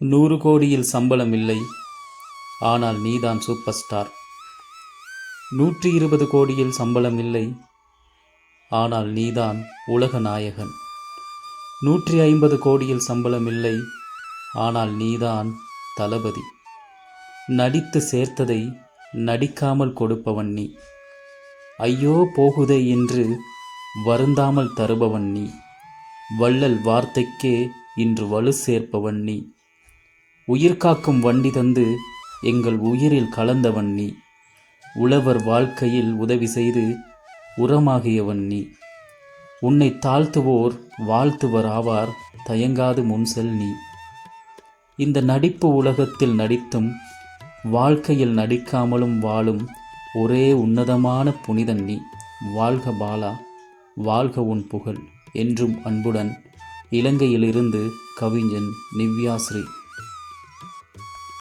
நூறு கோடியில் சம்பளம் இல்லை. ஆனால் நீதான் சூப்பர் ஸ்டார் நூற்றி இருபது கோடியில் சம்பளம் இல்லை. ஆனால் நீதான் உலக நாயகன். நூற்றி ஐம்பது கோடியில் சம்பளம் இல்லை. ஆனால் நீதான் தளபதி. நடித்து சேர்த்ததை நடிக்காமல் கொடுப்பவன் நீ. ஐயோ போகுதே என்று வருந்தாமல் தருபவன் நீ. வள்ளல் வார்த்தைக்கே இன்று வலு சேர்ப்பவன் நீ. உயிர் காக்கும் வண்டி தந்து எங்கள் உயிரில் கலந்தவன் நீ. உழவர் வாழ்க்கையில் உதவி செய்து உரமாகியவன் நீ. உன்னை தாழ்த்துவோர் வாழ்த்துவர் ஆவார் தயங்காது முன்செல் நீ. இந்த நடிப்பு உலகத்தில் நடித்தும் வாழ்க்கையில் நடிக்காமலும் வாழும் ஒரே உன்னதமான புனிதன் நீ. வாழ்க பாலா வாழ்க உன் புகழ் என்றும் அன்புடன் இலங்கையிலிருந்து கவிஞன் நிவ்யாஸ்ரீ.